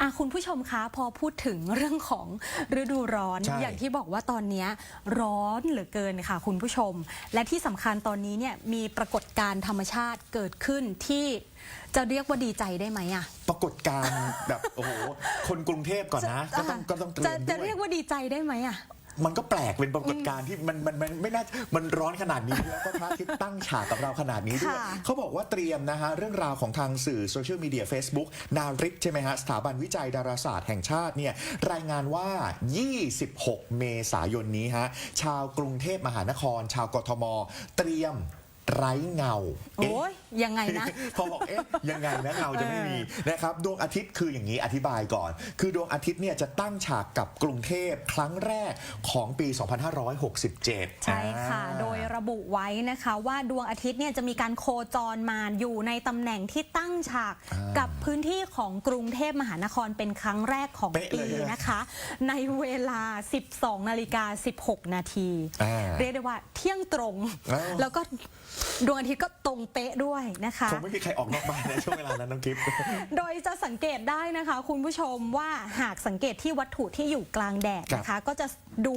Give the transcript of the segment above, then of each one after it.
อะคุณผู้ชมคะพอพูดถึงเรื่องของฤดูร้อน ใช่ อย่างที่บอกว่าตอนเนี้ยร้อนเหลือเกินค่ะ คุณผู้ชม และที่สำคัญตอนนี้เนี่ยมีปรากฏการณ์ธรรมชาติเกิดขึ้นที่จะเรียกว่าดีใจได้ไหมอะปรากฏการณ์ แบบโอ้โหคนกรุงเทพก่อนนะ ก็ต้องก็ต้องเตรีจะยมจะด้วเรียยกว่าดีใจได้ไหมอะ มันก็แปลกเป็นปรากฏการณ์ที่มันมันมันไม่น่ามันร้อนขนาดนี้แล้วก็พระอาทิตย์ตั้งฉากกับเราขนาดนี้ด้วยค่ะเขาบอกว่าเตรียมนะฮะเรื่องราวของทางสื่อโซเชียลมีเดีย Facebook นาริกใช่ไหมฮะสถาบันวิจัยดาราศาสตร์แห่งชาติเนี่ยรายงานว่า 26 เมษายนนี้ฮะชาวกรุงเทพมหานคร ชาวกทม เตรียม ไร้เงาเอ๊ะโอ้ยยังไงนะ พอบอกเอ๊ะยังไงนะเงาจะไม่มีนะครับดวงอาทิตย์คืออย่างนี้อธิบายก่อน คือดวงอาทิตย์เนี่ยจะตั้งฉากกับกรุงเทพครั้งแรกของปี 2567 ใช่ค่ะอ่าโดยระบุไว้นะคะว่าดวงอาทิตย์เนี่ยจะมีการโคจรมาอยู่ในตำแหน่งที่ตั้งฉากอ่ากักับพื้นที่ของกรุงเทพมหานครเป็นครั้งแรกของเป๊ะปีเลยนะนะคะ ในเวลา 12 นาฬิกา 16 นาทีอ่าเรียกได้ว่าเที่ยงตรงอ้าวแล้วก็ดวงอาทิตย์ก็ตรงเป๊ะด้วยนะคะ คงไม่มีใครออกนอกบ้านในช่วงเวลานั้นน้องกิฟต์ โดยจะสังเกตได้นะคะ คุณผู้ชมว่าหากสังเกตที่วัตถุที่อยู่กลางแดดนะคะ ก็จะดู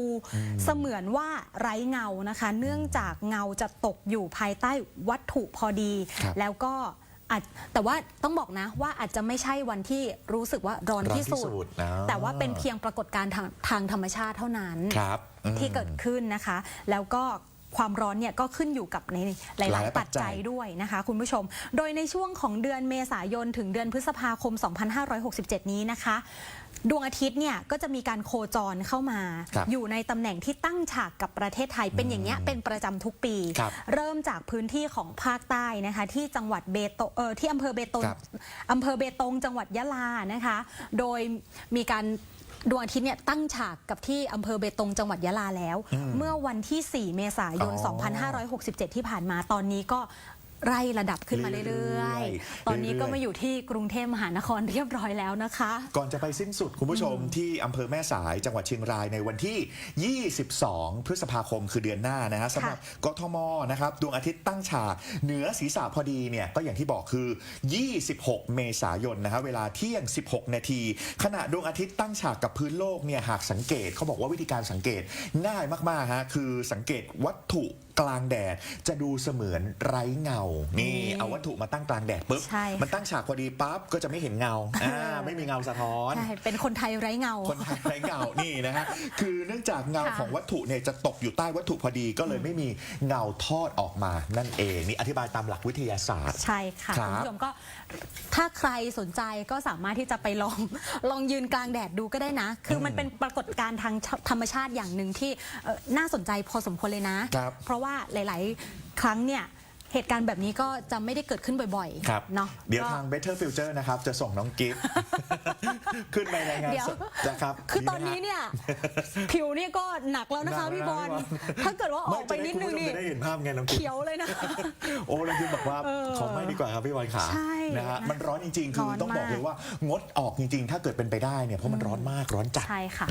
เสมือนว่าไร้เงานะคะ เนื่องจากเงาจะตกอยู่ภายใต้วัตถุพอดี ครับ แล้วก็อาจแต่ว่าต้องบอกนะว่าอาจจะไม่ใช่วันที่รู้สึกว่าร้อนร้อนที่สุดที่สุดอ่าแต่ว่าเป็นเพียงปรากฏการณ์ทางทางธรรมชาติเท่านั้น ครับอืม ที่เกิดขึ้นนะคะ แล้วก็ ความร้อนเนี่ยก็ขึ้นอยู่กับในหลายหลายๆปัปัจจจัจัยย ด้วยนะคะคุณผู้ชม โดยในช่วงของเดือนเมษายนถึงเดือนพฤษภาคม 2567 นี้นะคะ ดวงอาทิตย์เนี่ยก็จะมีการโคจรเข้ามา ครับอยู่ในตำแหน่งที่ตั้งฉากกับประเทศไทยเป็นอย่างเงี้ยเป็นประจำทุกปี ครับเริ่มจากพื้นที่ของภาคใต้นะคะ ที่จังหวัดเบตงเออที่อำเภอเบตงครับ อำเภอเบตง จังหวัดยะลานะคะ โดยมีการดวงอาทิตย์เนี่ยตั้งฉากกับที่อำเภอเบตง จังหวัดยะลาแล้ว เมื่อวันที่ 4 เมษายน อ๋อ 2567 ที่ผ่านมาตอนนี้ก็ ไล่ระดับขึ้นมาเรื่อยเรื่อยๆๆตอนนี้ก็เรื่อยๆมาอยู่ที่กรุงเทพมหานครเรียบร้อยแล้วนะคะ ก่อนจะไปสิ้นสุดคุณผู้ชมที่อำเภอแม่สายจังหวัดเชียงรายในวันที่ 22 พฤษภาคมคือเดือนหน้านะฮะสำหรับกทมนะครับดวงอาทิตย์ตั้งฉากเหนือศีรษะพอดีเนี่ยก็อย่างที่บอกคือ 26 เมษายนนะฮะเวลาเที่ยง 16 นาทีขณะดวงอาทิตย์ตั้งฉากกับพื้นโลกเนี่ยหากสังเกตเขาบอกว่าวิธีการสังเกตง่ายมากๆฮะคือสังเกตวัตถุกลางแดดจะดูเสมือนไร้เงานี่นี่เอาวัตถุมาตั้งกลางแดดปุ๊บ ใช่ค่ะ มันตั้งฉากพอดีปั๊บก็จะไม่เห็นเงาอ่าไม่มีเงาสะท้อน ใช่เป็นคนไทยไร้เงา คนไทยไร้เงา นี่นะฮะ คือเนื่องจากเงาค่ะของวัตถุเนี่ยจะตกอยู่ใต้วัตถุพอดีก็เลยไม่มีเงาทอดออกมานั่นเอง นี่อธิบายตามหลักวิทยาศาสตร์ ใช่ค่ะครับคุณผู้ชมก็ถ้าใครสนใจก็สามารถที่จะไปลอง ลองยืนกลางแดดดูก็ได้นะ คือมันเป็นปรากฏการณ์ทางธรรมชาติอย่างหนึ่งที่เอ่อน่าสนใจพอสมควรเลยนะ ครับ เพราะว่าหลาย ๆ ครั้งเนี่ยเหตุการณ์แบบนี้ก็จะไม่ได้เกิดขึ้นบ่อยครับ ๆเนาะเดี๋ยวก็ ทาง Better Future นะครับ จะส่งน้องกิฟต์ ขึ้นไปในงานเดี๋ยว สดนะครับคือตอนนี้ดีไหมฮะ เนี่ย ผิวนี่ก็หนักแล้วนะคะหนักแล้วพี่บอลพี่บอล ถ้าเกิดว่าออกไปม่จะนิดคุณนึงผู้ชมนี่จะได้เห็นภาพไงน้องกิฟต์ เขียวเลยนะ โอ้แล้วคือบอกว่าเออขอไม่ดีกว่าครับพี่วันขาใช่นะฮะมันร้อนจริงๆ คือร้อนต้องบอกมาก เลยว่างดออกจริงๆ ถ้าเกิดเป็นไปได้เนี่ยเพราะมันร้อนมากร้อนจัด ใช่ค่ะ